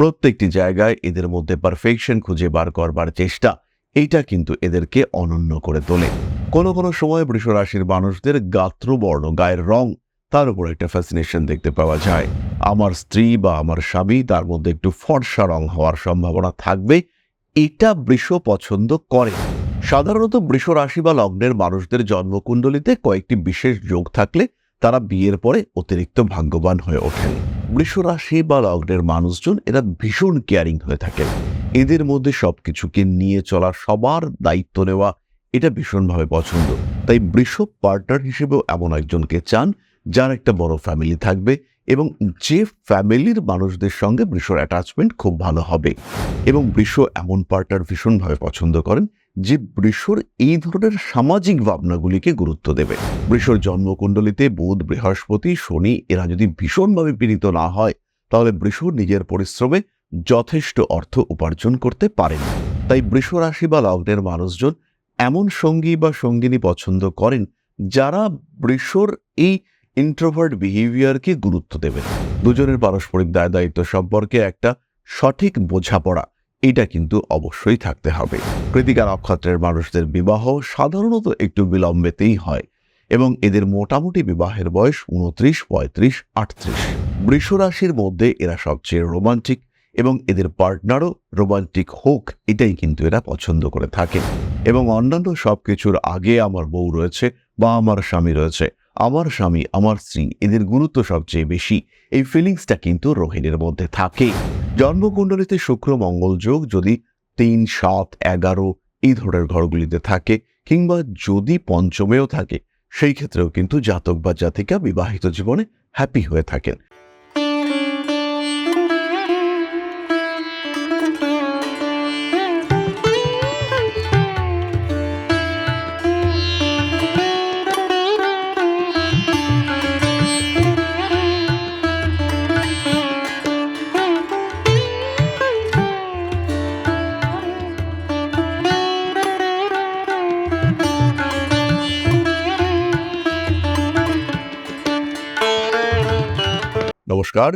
প্রত্যেকটি জায়গায় এদের মধ্যে পারফেকশন খুঁজে বার করবার চেষ্টা। এইটা কিন্তু এদেরকে অনন্য করে তোলে। কোনো কোনো সময় বৃষ রাশির মানুষদের গাত্রবর্ণ, গায়ের রং, তার উপর একটা ফ্যাসিনেশন দেখতে পাওয়া যায়। আমার স্ত্রী বা আমার স্বামী, তার মধ্যে একটু ফর্সা রং হওয়ার সম্ভাবনা থাকবে। এটা বৃষ পছন্দ করে। সাধারণত বৃষ রাশি বা লগ্নের মানুষদের জন্মকুণ্ডলিতে কয়েকটি বিশেষ যোগ থাকলে তারা বিয়ের পরে অতিরিক্ত ভাগ্যবান হয়ে ওঠেন। বৃষ রাশি বা লগ্নের মানুষজন, এরা ভীষণ কেয়ারিং হয়ে থাকেন এদের মধ্যে সব কিছুকে নিয়ে চলা সবার দায়িত্ব নেওয়া, এটা ভীষণভাবে পছন্দ। তাই বৃষ পার্টনার হিসেবেও এমন একজনকে চান, যার একটা বড় ফ্যামিলি থাকবে এবং যে ফ্যামিলির মানুষদের সঙ্গে বৃষর অ্যাটাচমেন্ট খুব ভালো হবে। এবং বৃষ এমন পার্টনার ভীষণভাবে পছন্দ করেন যে বৃষর এই ধরনের সামাজিক ভাবনাগুলিকে গুরুত্ব দেবে। বৃষর জন্মকুণ্ডলিতে বুধ, বৃহস্পতি, শনি এরা যদি ভীষণভাবে পীড়িত না হয়, তাহলে বৃষ নিজের পরিশ্রমে যথেষ্ট অর্থ উপার্জন করতে পারেন। তাই বৃষ রাশি বা লগ্নের মানুষজন এমন সঙ্গী বা সঙ্গিনী পছন্দ করেন, যারা বৃষর এই ইন্ট্রোভার্ট বিহেভিয়ারকে গুরুত্ব দেবেন। দুজনের পারস্পরিক দায় দায়িত্ব সম্পর্কে একটা সঠিক বোঝাপড়া এটা কিন্তু অবশ্যই থাকতে হবে। কৃতিকা নক্ষত্রের মানুষদের বিবাহ সাধারণত একটু বিলম্বেতেই হয় এবং এদের মোটামুটি বিবাহের বয়স উনত্রিশ, পঁয়ত্রিশ, আটত্রিশ। বৃষরাশির মধ্যে এরা সবচেয়ে রোমান্টিক এবং এদের পার্টনারও রোমান্টিক হোক এটাই কিন্তু এরা পছন্দ করে থাকে। এবং অন্যান্য সব কিছুর আগে আমার বউ রয়েছে বা আমার স্বামী রয়েছে, আমার স্বামী, আমার স্ত্রী, এদের গুরুত্ব সবচেয়ে বেশি। এই ফিলিংসটা কিন্তু রোহিণীর মধ্যে থাকে। জন্মকুণ্ডলিতে শুক্র মঙ্গল যোগ যদি তিন, সাত, এগারো এই ধরনের ঘরগুলিতে থাকে কিংবা যদি পঞ্চমেও থাকে, সেই ক্ষেত্রেও কিন্তু জাতক বা জাতিকা বিবাহিত জীবনে হ্যাপি হয়ে থাকেন। নমস্কার।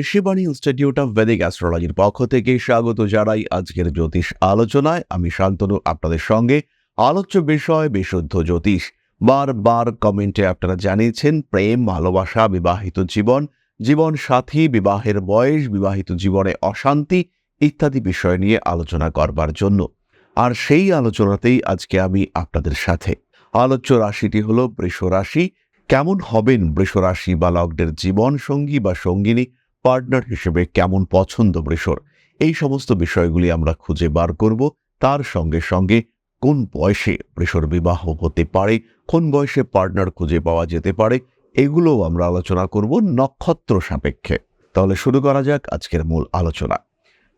ঋষিবাণী ইনস্টিটিউট অফ বেদিক অ্যাস্ট্রোলজির পক্ষ থেকে স্বাগত জানাই আজকের জ্যোতিষ আলোচনায়। আমি শান্তনু, আপনাদের সঙ্গে আলোচ্য বিষয় বিশুদ্ধ জ্যোতিষ। বারবার কমেন্টে আপনারা জানিয়েছেন, প্রেম, ভালোবাসা, বিবাহিত জীবন জীবন সাথী, বিবাহের বয়স, বিবাহিত জীবনে অশান্তি ইত্যাদি বিষয় নিয়ে আলোচনা করবার জন্য। আর সেই আলোচনাতেই আজকে আমি আপনাদের সাথে। আলোচ্য রাশিটি হলো বৃষ রাশি কেমন হবেন বৃষরাশি বা লগ্নের জীবন সঙ্গী বা সঙ্গিনী পার্টনার হিসেবে কেমন পছন্দ বৃষর? এই সমস্ত বিষয়গুলি আমরা খুঁজে বার করব। তার সঙ্গে সঙ্গে কোন বয়সে বৃষর বিবাহ হতে পারে, কোন বয়সে পার্টনার খুঁজে পাওয়া যেতে পারে, এগুলোও আমরা আলোচনা করব নক্ষত্র সাপেক্ষে। তাহলে শুরু করা যাক আজকের মূল আলোচনা।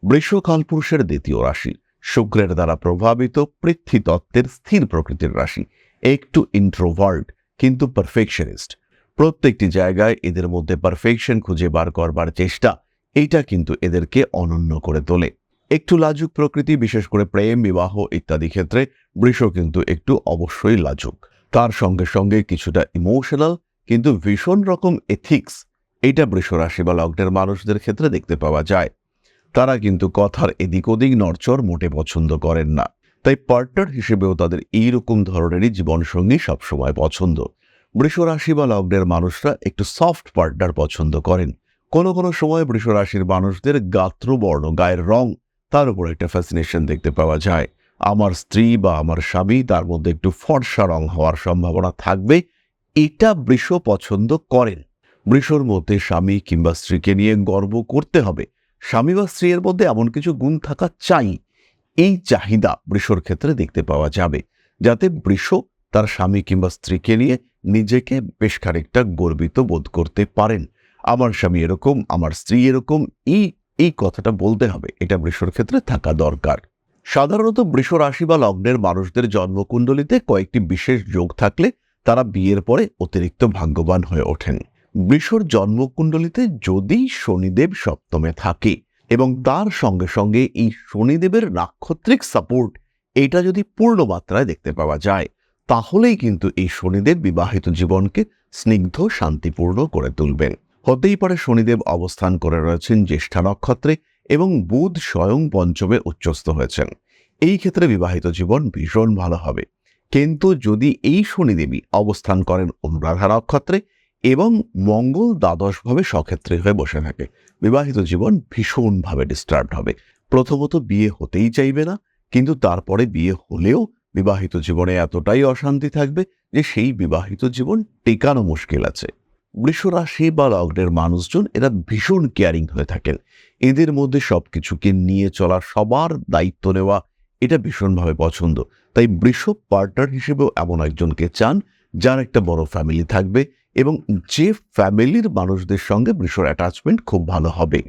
বৃষ কালপুরুষের দ্বিতীয় রাশি, শুক্রের দ্বারা প্রভাবিত পৃথ্বীতত্ত্বের স্থির প্রকৃতির রাশি। একটু ইন্ট্রোভার্ট কিন্তু পারফেকশনিস্ট প্রত্যেকটি জায়গায় এদের মধ্যে পারফেকশন খুঁজে বার করবার চেষ্টা, এইটা কিন্তু এদেরকে অনন্য করে তোলে। একটু লাজুক প্রকৃতি, বিশেষ করে প্রেম, বিবাহ ইত্যাদি ক্ষেত্রে বৃষ কিন্তু একটু অবশ্যই লাজুক। তার সঙ্গে সঙ্গে কিছুটা ইমোশনাল কিন্তু ভীষণ রকম এথিক্স এটা বৃষ রাশি বা লগ্নের মানুষদের ক্ষেত্রে দেখতে পাওয়া যায়। তারা কিন্তু কথার এদিক ওদিক নড়চড় মোটে পছন্দ করেন না। তাই পার্টনার হিসেবেও তাদের এইরকম ধরনেরই জীবনসঙ্গী সবসময় পছন্দ। বৃষ রাশি বা লগ্নের মানুষরা একটু সফট পার্টনার পছন্দ করেন। কোনো কোনো সময় বৃষ রাশির মানুষদের গাত্রবর্ণ, গায়ের রং, তার উপর একটা ফ্যাসিনেশন দেখতে পাওয়া যায়। আমার স্ত্রী বা আমার স্বামী, তার মধ্যে একটু ফর্সা রং হওয়ার সম্ভাবনা থাকবে, এটা বৃষ পছন্দ করেন। বৃষর মধ্যে স্বামী কিংবা স্ত্রীকে নিয়ে গর্ব করতে হবে। স্বামী বা স্ত্রীর মধ্যে এমন কিছু গুণ থাকা চাই। এই চাহিদা বৃষর ক্ষেত্রে দেখতে পাওয়া যাবে। যাতে বৃষ তার স্বামী কিংবা স্ত্রীকে নিয়ে নিজেকে বেশ খানিকটা গর্বিত বোধ করতে পারেন। আমার স্বামী এরকম, আমার স্ত্রী এরকম, এই এই কথাটা বলতে হবে। এটা বৃষর ক্ষেত্রে থাকা দরকার। সাধারণত বৃষ রাশি বা লগ্নের মানুষদের জন্মকুণ্ডলিতে কয়েকটি বিশেষ যোগ থাকলে তারা বিয়ের পরে অতিরিক্ত ভাগ্যবান হয়ে ওঠেন। বৃষর জন্মকুণ্ডলিতে যদি শনিদেব সপ্তমে থাকে এবং তার সঙ্গে সঙ্গে এই শনিদেবের নাক্ষত্রিক সাপোর্ট এটা যদি পূর্ণ মাত্রায় দেখতে পাওয়া যায়, তাহলেই কিন্তু এই শনিদেব বিবাহিত জীবনকে স্নিগ্ধ, শান্তিপূর্ণ করে তুলবেন। হতেই পারে শনিদেব অবস্থান করে রয়েছেন জ্যেষ্ঠা নক্ষত্রে এবং বুধ স্বয়ং পঞ্চমে উচ্চস্থ হয়েছেন। এই ক্ষেত্রে বিবাহিত জীবন ভীষণ ভালো হবে। কিন্তু যদি এই শনিদেবী অবস্থান করেন অনুরাধা নক্ষত্রে এবং মঙ্গল দ্বাদশভাবে সক্ষেত্রে হয়ে বসে থাকে বিবাহিত জীবন ভীষণভাবে ডিস্টার্ব হবে। প্রথমত বিয়ে হতেই চাইবে না, কিন্তু তারপরে বিয়ে হলেও বিবাহিত জীবনে এতটাই অশান্তি থাকবে যে সেই বিবাহিত জীবন টেকানো মুশকিল আছে। বৃষ রাশি বা লগ্নের মানুষজন এরা ভীষণ কেয়ারিং হয়ে থাকেন। এদের মধ্যে সবকিছুকে নিয়ে চলা সবার দায়িত্ব নেওয়া এটা ভীষণভাবে পছন্দ। তাই বৃষ পার্টনার হিসেবেও এমন একজনকে চান, যার একটা বড় ফ্যামিলি থাকবে এবং যে ফ্যামিলির মানুষদের সঙ্গে বৃষর অ্যাটাচমেন্ট খুব ভালো হবে।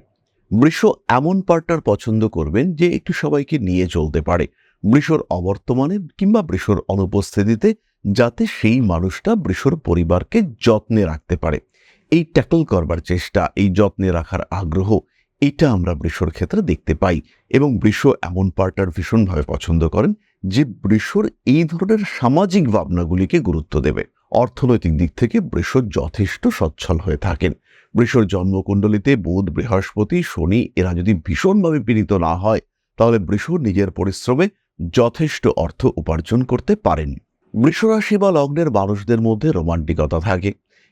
বৃষ এমন পার্টনার পছন্দ করবেন যে একটু সবাইকে নিয়ে চলতে পারে। বৃষর অবর্তমানে কিংবা বৃষর অনুপস্থিতিতে যাতে সেই মানুষটা বৃষর পরিবারকে যত্নে রাখতে পারে। এই ট্যাকল করবার চেষ্টা, এই যত্নে রাখার আগ্রহ, এটা আমরা বৃষর ক্ষেত্রে দেখতে পাই এবং বৃষ এমন পার্টনার ভীষণভাবে পছন্দ করেন যে বৃষর এই ধরনের সামাজিক ভাবনাগুলিকে গুরুত্ব দেবে। অর্থনৈতিক দিক থেকে বৃষ যথেষ্ট সচ্ছল হয়ে থাকেন। বৃষর জন্মকুণ্ডলিতে বুধ, বৃহস্পতি, শনি এরা যদি ভীষণভাবে পীড়িত না হয়, তাহলে বৃষ নিজের পরিশ্রমে যথেষ্ট অর্থ উপার্জন করতে পারেন। বৃষরাশি বা লগ্নের মানুষদের মধ্যে রোমান্টিকতা থাকে,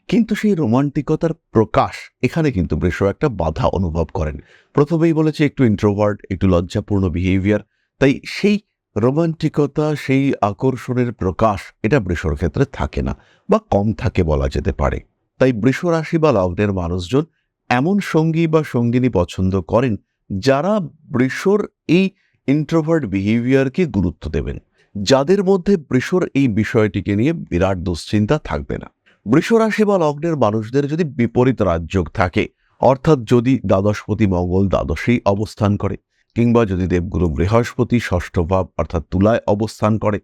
কিন্তু সেই রোমান্টিকতার প্রকাশ এখানে কিন্তু বৃষ একটা বাধা অনুভব করেন। প্রথমেই বলেছে, একটু ইন্ট্রোভার্ট একটু লজ্জাপূর্ণ বিহেভিয়ার তাই সেই রোমান্টিকতা সেই আকর্ষণের প্রকাশ, এটা বৃষর ক্ষেত্রে থাকে না বা কম থাকে বলা যেতে পারে। তাই বৃষ রাশি বা লগ্নের মানুষজন এমন সঙ্গী বা সঙ্গিনী পছন্দ করেন যারা বৃষর এই ইন্ট্রোভার্ট বিহেভিয়ারকে গুরুত্ব দেবেন। যাদের মধ্যে বৃষর এই বিষয়টিকে নিয়ে বিরাট দুশ্চিন্তা থাকবে না। বৃষ রাশি বা লগ্নের মানুষদের যদি বিপরীত রাজযোগ থাকে, অর্থাৎ যদি দ্বাদশপতি মঙ্গল দ্বাদশেই অবস্থান করে কিংবা যদি দেবগুরু বৃহস্পতি, ষষ্ঠ ভাব অর্থাৎ তুলায় অবস্থান করে,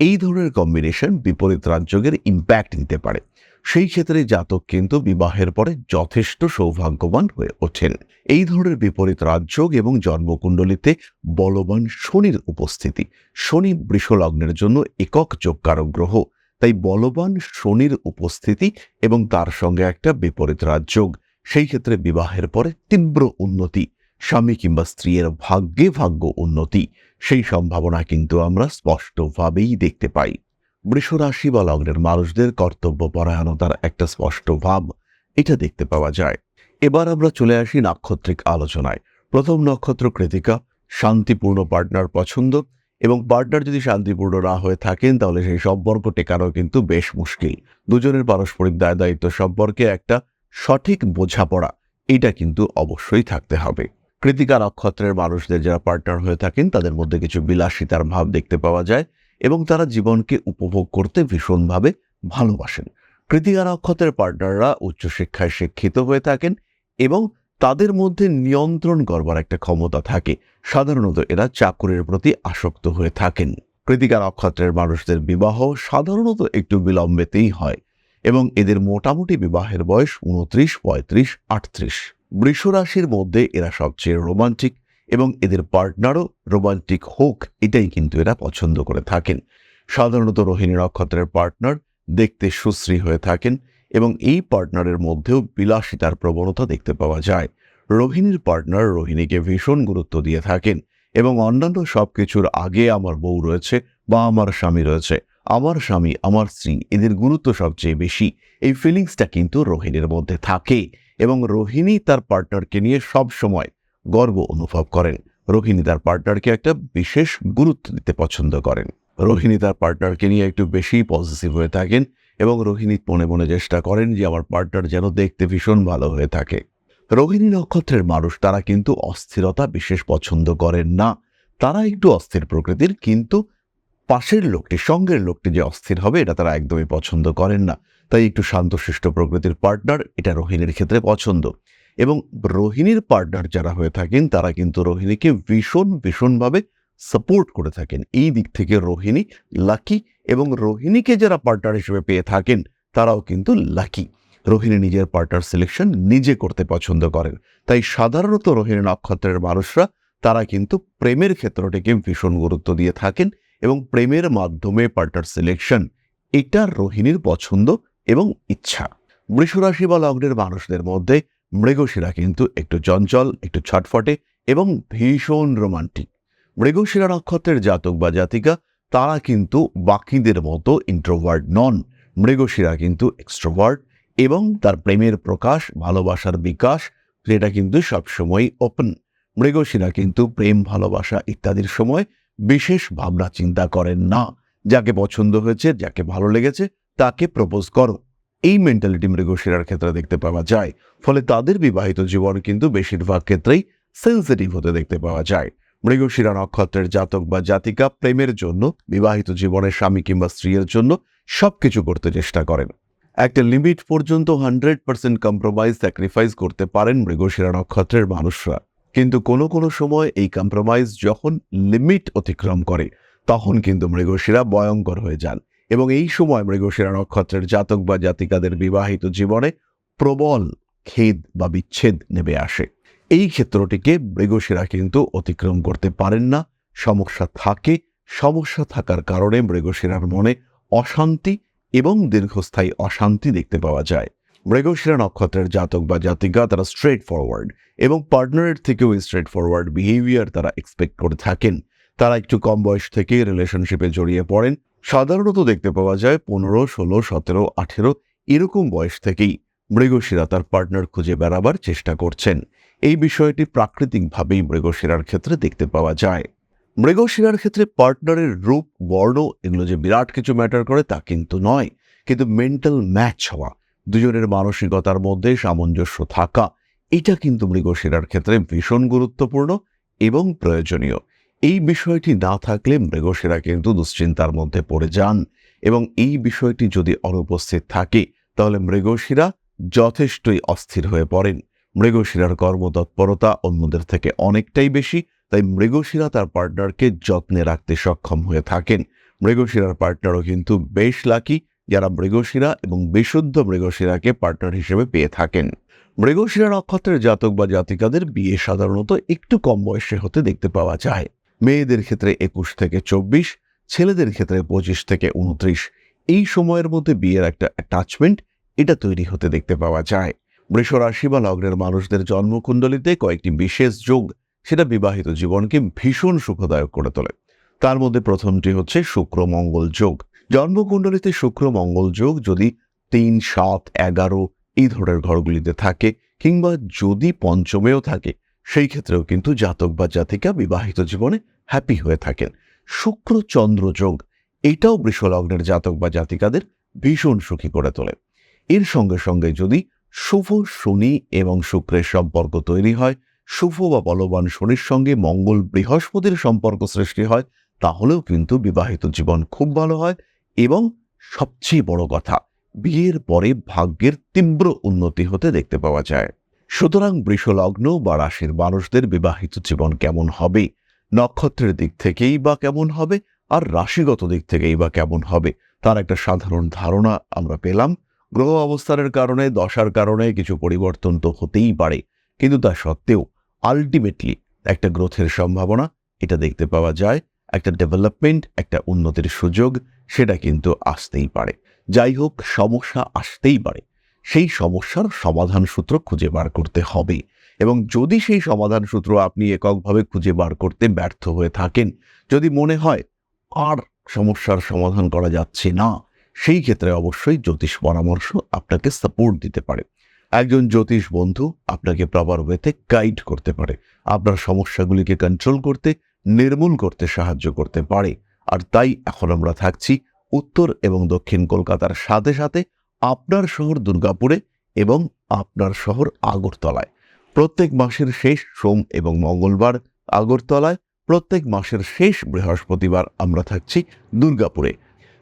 এই ধরনের কম্বিনেশন বিপরীত রাজযোগের ইম্প্যাক্ট নিতে পারে। সেই ক্ষেত্রে জাতক কিন্তু বিবাহের পরে যথেষ্ট সৌভাগ্যবান হয়ে ওঠেন। এই ধরনের বিপরীত রাজযোগ এবং জন্মকুণ্ডলিতে বলবান শনির উপস্থিতি। শনি বৃষলগ্নের জন্য একক যোগকারক গ্রহ। তাই বলবান শনির উপস্থিতি এবং তার সঙ্গে একটা বিপরীত রাজযোগ। সেই ক্ষেত্রে বিবাহের পরে তীব্র উন্নতি। স্বামী কিংবা স্ত্রীর ভাগ্যে ভাগ্য উন্নতি, সেই সম্ভাবনা কিন্তু আমরা স্পষ্টভাবেই দেখতে পাই। বৃষরাশি বা লগ্নের মানুষদের কর্তব্য পরায়ণতার একটা স্পষ্ট ভাব এটা দেখতে পাওয়া যায়। এবার আমরা চলে আসি নাক্ষত্রিক আলোচনায়। প্রথম নক্ষত্র কৃতিকা, শান্তিপূর্ণ পার্টনার পছন্দ এবং পার্টনার যদি শান্তিপূর্ণ না হয়ে থাকেন তাহলে সেই সম্পর্ক টেকানো কিন্তু বেশ মুশকিল। দুজনের পারস্পরিক দায় দায়িত্ব সম্পর্কে একটা সঠিক বোঝাপড়া, এটা কিন্তু অবশ্যই থাকতে হবে। কৃতিকা নক্ষত্রের মানুষদের যারা পার্টনার হয়ে থাকেন, তাদের মধ্যে কিছু বিলাসিতার ভাব দেখতে পাওয়া যায় এবং তারা জীবনকে উপভোগ করতে ভীষণভাবে ভালোবাসেন। কৃতিকা নক্ষত্রের পার্টনাররা উচ্চশিক্ষায় শিক্ষিত হয়ে থাকেন এবং তাদের মধ্যে নিয়ন্ত্রণ করবার একটা ক্ষমতা থাকে। সাধারণত এরা চাকুরের প্রতি আসক্ত হয়ে থাকেন। কৃতিকা নক্ষত্রের মানুষদের বিবাহ সাধারণত একটু বিলম্বেতেই হয় এবং এদের মোটামুটি বিবাহের বয়স উনত্রিশ পঁয়ত্রিশ, আটত্রিশ। বৃষ রাশির মধ্যে এরা সবচেয়ে রোমান্টিক এবং এদের পার্টনারও রোমান্টিক হোক, এটাই কিন্তু এরা পছন্দ করে থাকেন। সাধারণত রোহিণী নক্ষত্রের পার্টনার দেখতে সুশ্রী হয়ে থাকেন এবং এই পার্টনারের মধ্যেও বিলাসিতার প্রবণতা দেখতে পাওয়া যায়। রোহিণীর পার্টনার রোহিণীকে ভীষণ গুরুত্ব দিয়ে থাকেন এবং অন্যান্য সব কিছুর আগে আমার বউ রয়েছে বা আমার স্বামী রয়েছে, আমার স্বামী, আমার স্ত্রী, এদের গুরুত্ব সবচেয়ে বেশি। এই ফিলিংসটা কিন্তু রোহিণীর মধ্যে থাকে। এবং রোহিণী তার পার্টনারকে নিয়ে সব সময় গর্ব অনুভব করেন। রোহিণী তার পার্টনারকে একটা বিশেষ গুরুত্ব দিতে পছন্দ করেন। রোহিণী তার পার্টনারকে নিয়ে একটু বেশি পজিটিভ হয়ে থাকেন এবং রোহিণী মনে মনে চেষ্টা করেন যে আমার পার্টনার যেন দেখতে ভীষণ ভালো হয়ে থাকে। রোহিণী নক্ষত্রের মানুষ তারা কিন্তু অস্থিরতা বিশেষ পছন্দ করেন না। তারা একটু অস্থির প্রকৃতির, কিন্তু পাশের লোকটি, সঙ্গের লোকটি যে অস্থির হবে, এটা তারা একদমই পছন্দ করেন না। তাই একটু শান্তশিষ্ট প্রকৃতির পার্টনার এটা রোহিণীর ক্ষেত্রে পছন্দ। এবং রোহিণীর পার্টনার যারা হয়ে থাকেন, তারা কিন্তু রোহিণীকে ভীষণ, ভীষণভাবে সাপোর্ট করে থাকেন। এই দিক থেকে রোহিণী লাকি এবং রোহিণীকে যারা পার্টনার হিসেবে পেয়ে থাকেন, তারাও কিন্তু লাকি রোহিণী নিজের পার্টনার সিলেকশন নিজে করতে পছন্দ করেন। তাই সাধারণত রোহিণী নক্ষত্রের মানুষরা, তারা কিন্তু প্রেমের ক্ষেত্রটিকে ভীষণ গুরুত্ব দিয়ে থাকেন এবং প্রেমের মাধ্যমে পার্টনার সিলেকশন এটা রোহিণীর পছন্দ। এবং ইচ্ছা। বৃষরাশি বা লগ্নের মানুষদের মধ্যে মৃগশিরা কিন্তু একটু চঞ্চল, একটু ছটফটে এবং ভীষণ রোমান্টিক। মৃগশিরা নক্ষত্রের জাতক বা জাতিকা, তারা কিন্তু বাকিদের মতো ইন্ট্রোভার্ট নন। মৃগশিরা কিন্তু এক্সট্রোভার্ট এবং তার প্রেমের প্রকাশ, ভালোবাসার বিকাশ, যেটা কিন্তু সবসময় ওপেন মৃগশিরা কিন্তু প্রেম, ভালোবাসা ইত্যাদির সময় বিশেষ ভাবনা চিন্তা করেন না। যাকে পছন্দ হয়েছে, যাকে ভালো লেগেছে তাকে প্রপোজ করো। এই মেন্টালিটি মৃগশিরার ক্ষেত্রে দেখতে পাওয়া যায়। ফলে তাদের বিবাহিত জীবন কিন্তু বেশিরভাগ ক্ষেত্রেই সেন্সিটিভ হতে দেখতে পাওয়া যায়। মৃগশিরা নক্ষত্রের জাতক বা জাতিকা প্রেমের জন্য, বিবাহিত জীবনের স্বামী কিংবা স্ত্রীর জন্য সবকিছু করতে চেষ্টা করেন। একটা লিমিট পর্যন্ত হান্ড্রেড পার্সেন্ট কম্প্রোমাইজ স্যাক্রিফাইস করতে পারেন মৃগশিরা নক্ষত্রের মানুষরা। কিন্তু কোনো কোনো সময় এই কম্প্রোমাইজ যখন লিমিট অতিক্রম করে, তখন কিন্তু মৃগশিরা ভয়ঙ্কর হয়ে যান। এবং এই সময় মৃগশিরা নক্ষত্রের জাতক বা জাতিকাদের বিবাহিত জীবনে প্রবল খেদ বা বিচ্ছেদ নেমে আসে। এই ক্ষেত্রটিকে মৃগশিরা কিন্তু অতিক্রম করতে পারেন না। সমস্যা থাকে। সমস্যা থাকার কারণে মৃগশিরার মনে অশান্তি এবং দীর্ঘস্থায়ী অশান্তি দেখতে পাওয়া যায়। মৃগশিরা নক্ষত্রের জাতক বা জাতিকা তারা স্ট্রেট ফরওয়ার্ড এবং পার্টনারের থেকেও স্ট্রেট ফরওয়ার্ড বিহেভিয়ার তারা এক্সপেক্ট করে থাকেন। তারা একটু কম বয়স থেকে রিলেশনশিপে জড়িয়ে পড়েন। সাধারণত দেখতে পাওয়া যায় পনেরো, ষোলো, সতেরো, আঠেরো এরকম বয়স থেকেই মৃগশিরা তার পার্টনার খুঁজে বেড়াবার চেষ্টা করছেন। এই বিষয়টি প্রাকৃতিকভাবেই মৃগশিরার ক্ষেত্রে দেখতে পাওয়া যায়। মৃগশিরার ক্ষেত্রে পার্টনারের রূপ, বর্ণ এগুলো যে বিরাট কিছু ম্যাটার করে তা কিন্তু নয়, কিন্তু মেন্টাল ম্যাচ হওয়া, দুজনের মানসিকতার মধ্যে সামঞ্জস্য থাকা, এটা কিন্তু মৃগশিরার ক্ষেত্রে ভীষণ গুরুত্বপূর্ণ এবং প্রয়োজনীয়। এই বিষয়টি না থাকলে মৃগশিরা কিন্তু দুশ্চিন্তার মধ্যে পড়ে যান এবং এই বিষয়টি যদি অনুপস্থিত থাকে, তাহলে মৃগশিরা যথেষ্টই অস্থির হয়ে পড়েন। মৃগশিরার কর্মতৎপরতা অন্যদের থেকে অনেকটাই বেশি, তাই মৃগশিরা তার পার্টনারকে যত্নে রাখতে সক্ষম হয়ে থাকেন। মৃগশিরার পার্টনারও কিন্তু বেশ লাকি, যারা মৃগশিরা এবং বিশুদ্ধ মৃগশিরাকে পার্টনার হিসেবে পেয়ে থাকেন। মৃগশিরা নক্ষত্রের জাতক বা জাতিকাদের বিয়ে সাধারণত একটু কম বয়সে হতে দেখতে পাওয়া যায়। মেয়েদের ক্ষেত্রে একুশ থেকে চব্বিশ, ছেলেদের ক্ষেত্রে পঁচিশ থেকে উনত্রিশ। এই সময়ের মধ্যে বিয়ের একটা অ্যাটাচমেন্ট এটা তৈরি হতে দেখতে পাওয়া যায়। বৃষ রাশি বা লগ্নের মানুষদের জন্মকুণ্ডলিতে কয়েকটি বিশেষ যোগ, সেটা বিবাহিত জীবনকে ভীষণ সুখদায়ক করে তোলে। তার মধ্যে প্রথমটি হচ্ছে শুক্র মঙ্গল যোগ। জন্মকুণ্ডলিতে শুক্র মঙ্গল যোগ যদি তিন, সাত, এগারো এই ধরনের ঘরগুলিতে থাকে কিংবা যদি পঞ্চমেও থাকে সেই ক্ষেত্রেও কিন্তু জাতক বা জাতিকা বিবাহিত জীবনে হ্যাপি হয়ে থাকেন। শুক্র, চন্দ্র, যোগ, এটাও বৃষলগ্নের জাতক বা জাতিকাদের ভীষণ সুখী করে তোলে। এর সঙ্গে সঙ্গে যদি শুভ, শনি এবং শুক্রের সম্পর্ক তৈরি হয়, শুভ বা বলবান শনির সঙ্গে মঙ্গল বৃহস্পতির সম্পর্ক সৃষ্টি হয়, তাহলেও কিন্তু বিবাহিত জীবন খুব ভালো হয় এবং সবচেয়ে বড় কথা, বিয়ের পরে ভাগ্যের তীব্র উন্নতি হতে দেখতে পাওয়া যায়। সুতরাং বৃষলগ্ন বা রাশির মানুষদের বিবাহিত জীবন কেমন হবে? নক্ষত্রের দিক থেকেই বা কেমন হবে? আর রাশিগত দিক থেকেই বা কেমন হবে? তার একটা সাধারণ ধারণা আমরা পেলাম। গ্রহ অবস্থানের কারণে, দশার কারণে কিছু পরিবর্তন তো হতেই পারে। কিন্তু তা সত্ত্বেও আলটিমেটলি একটা গ্রোথের সম্ভাবনা, এটা দেখতে পাওয়া যায়। একটা ডেভেলপমেন্ট একটা উন্নতির সুযোগ, সেটা কিন্তু আসতেই পারে। যাই হোক, সমস্যা আসতেই পারে। সেই সমস্যার সমাধান সূত্র খুঁজে বার করতে হবে। এবং যদি সেই সমাধান সূত্র আপনি এককভাবে খুঁজে বার করতে ব্যর্থ হয়ে থাকেন, যদি মনে হয় আর সমস্যার সমাধান করা যাচ্ছে না, সেই ক্ষেত্রে অবশ্যই জ্যোতিষ পরামর্শ আপনাকে সাপোর্ট দিতে পারে। একজন জ্যোতিষ বন্ধু আপনাকে প্রপার ওয়েতে গাইড করতে পারে। আপনার সমস্যাগুলিকে কন্ট্রোল করতে, নির্মূল করতে সাহায্য করতে পারে। আর তাই এখন আমরা থাকছি উত্তর এবং দক্ষিণ কলকাতার সাথে সাথে আপনার শহর দুর্গাপুরে এবং আপনার শহর আগরতলায়। প্রত্যেক মাসের শেষ সোম এবং মঙ্গলবার আগরতলায়, প্রত্যেক মাসের শেষ বৃহস্পতিবার আমরা থাকছি দুর্গাপুরে।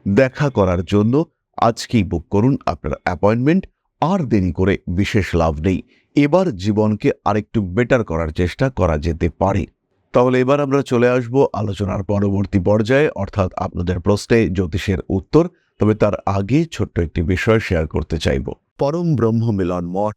দেখা করার জন্য আজকেই বুক করুন আপনার অ্যাপয়েন্টমেন্ট আর দেরি করে বিশেষ লাভ নেই। এবার জীবনকে আরেকটু বেটার করার চেষ্টা করা যেতে পারে। তাহলে এবার আমরা চলে আসব আলোচনার পরবর্তী পর্যায়ে, অর্থাৎ আপনাদের প্রশ্নে জ্যোতিষের উত্তর। তবে তার আগে ছোট্ট একটি বিষয় শেয়ার করতে চাইব। পরম ব্রহ্ম মিলন মঠ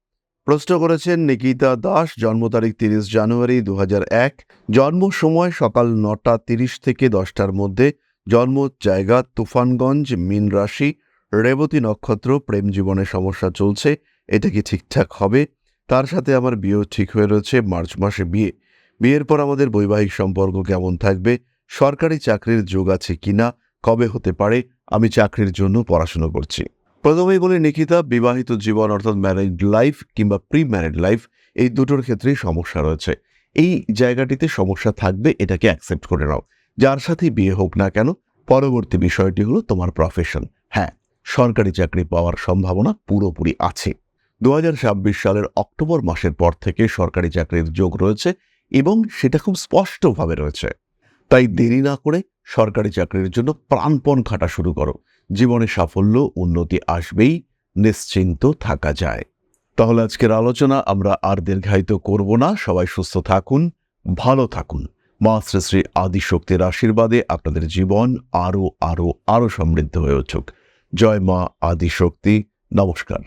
প্রশ্ন করেছেন নিকিতা দাস, জন্ম তারিখ তিরিশ জানুয়ারি দু এক। জন্ম সময় সকাল নটা তিরিশ থেকে দশটার মধ্যে। জন্ম জায়গা তুফানগঞ্জ, মিন রাশি। রেবতী নক্ষত্র, প্রেম জীবনে সমস্যা চলছে, এটা কি ঠিকঠাক হবে? তার সাথে আমার বিয়েও ঠিক হয়ে রয়েছে, মার্চ মাসে বিয়ে। বিয়ের পর আমাদের বৈবাহিক সম্পর্ক কেমন থাকবে? সরকারি চাকরির যোগ আছে কিনা? কবে হতে পারে? আমি চাকরির জন্য পড়াশুনো করছি। প্রথমেই বলি, নিকিতা, বিবাহিত জীবন অর্থাৎ ম্যারিড লাইফ কিংবা প্রি ম্যারিড লাইফ এই দুটোর ক্ষেত্রেই সমস্যা রয়েছে। এই জায়গাটিতে সমস্যা থাকবে, এটাকে অ্যাকসেপ্ট করে নাও। যার সাথে বিয়ে হোক না কেন, পরবর্তী বিষয়টি হলো তোমার প্রফেশন হ্যাঁ সরকারি চাকরি পাওয়ার সম্ভাবনা পুরোপুরি আছে। দু হাজার ছাব্বিশ সালের অক্টোবর মাসের পর থেকে সরকারি চাকরির যোগ রয়েছে এবং সেটা খুব স্পষ্টভাবে রয়েছে। তাই দেরি না করে সরকারি চাকরির জন্য প্রাণপণ খাটা শুরু করো। জীবনে সাফল্য, উন্নতি আসবেই, নিশ্চিন্ত থাকা যায়। তাহলে আজকের আলোচনা আমরা আর দীর্ঘায়িত করব না। সবাই সুস্থ থাকুন, ভালো থাকুন। মা শ্রী শ্রী আদিশক্তির আশীর্বাদে আপনাদের জীবন আরও আরও আরও সমৃদ্ধ হয়ে উঠুক। জয় মা আদিশক্তি। নমস্কার।